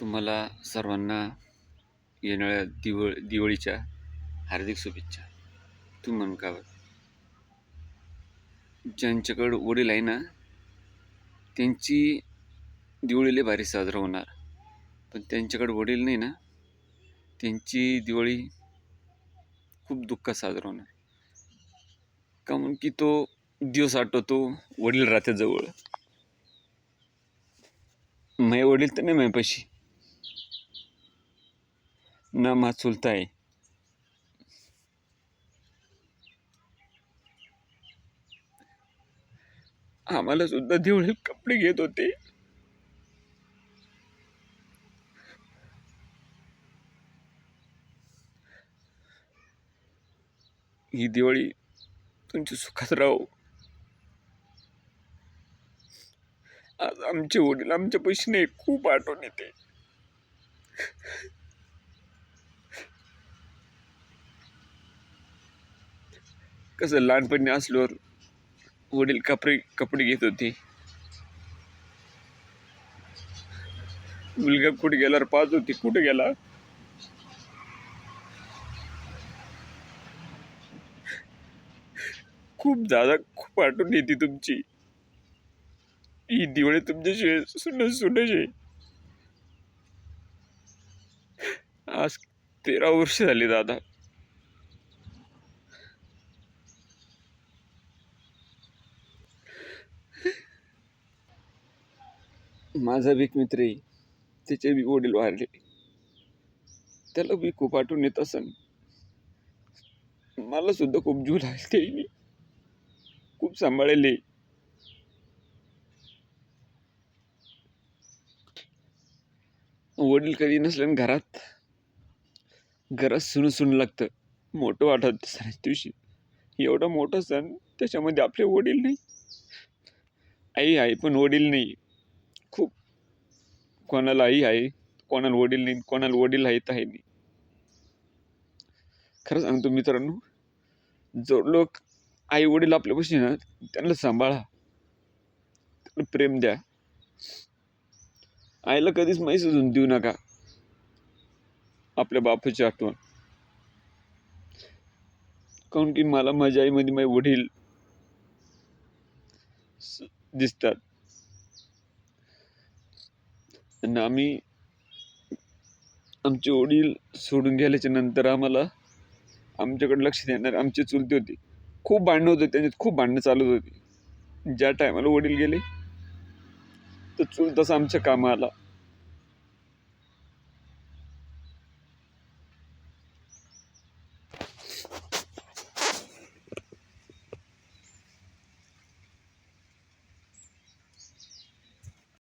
तुम्हाला सर्वांना येणाऱ्या दिवळ दिवाळीच्या हार्दिक शुभेच्छा. तुम्ही म्हण का ज्यांच्याकडं वडील आहे ना त्यांची दिवाळीले भारी साजरा होणार. पण त्यांच्याकडे वडील नाही ना त्यांची दिवाळी खूप दुःखात साजरा होणार. का म्हणून की तो दिवस आठवतो वडील राहते जवळ. माझे वडील तर नाही माझ्यापाशी ना मा आहे आम्हाला सुद्धा दिवाळीत कपडे घेत होते. ही दिवाळी तुमची सुखात राहो. आज आमचे वडील आमच्या पैसे नाही खूप आठवण येते. कसं लहानपणी असल्यावर वडील कपडे कपडे घेत होते. मुलगा कुठे गेल्यावर पाहत होती कुठे गेला? खूप जादा खूप आठवण येते तुमची. ही दिवाळी तुमच्याशिवाय सुन सुनच आज तेरा वर्ष झाली दादा. माझा भीक एक मित्र आहे. त्याचे बी वडील वारले. त्याला बी खूप आठवण येत असन. मला सुद्धा खूप जीव लागते खूप सांभाळले. वडील कधी नसल्याने घरात घरात सुन सुन लागतं. मोठं वाटत सणाच्या दिवशी. एवढा मोठा सण त्याच्यामध्ये आपले वडील नाही. आई आई पण वडील नाही. कोणाला आई आहे कोणाला वडील नाही कोणाला वडील आहेत आहे नाही. खरं सांगतो मित्रांनो जो लोक आई वडील आपल्यापाशी ना त्यांना सांभाळा. त्यांना प्रेम द्या. आईला कधीच माहीत सुचून देऊ नका. आपल्या बापाची आठवण. काऊन की मला माझ्या आईमध्ये माझे वडील दिसतात. आणि आम्ही आमचे वडील सोडून गेल्याच्यानंतर आम्हाला आमच्याकडे लक्ष देणार आमचे चुलते होते. खूप भांडणं होते त्यांच्यात खूप भांडणं चालत होती. ज्या टायमाला वडील गेले तर चुलताच आमच्या कामाला आला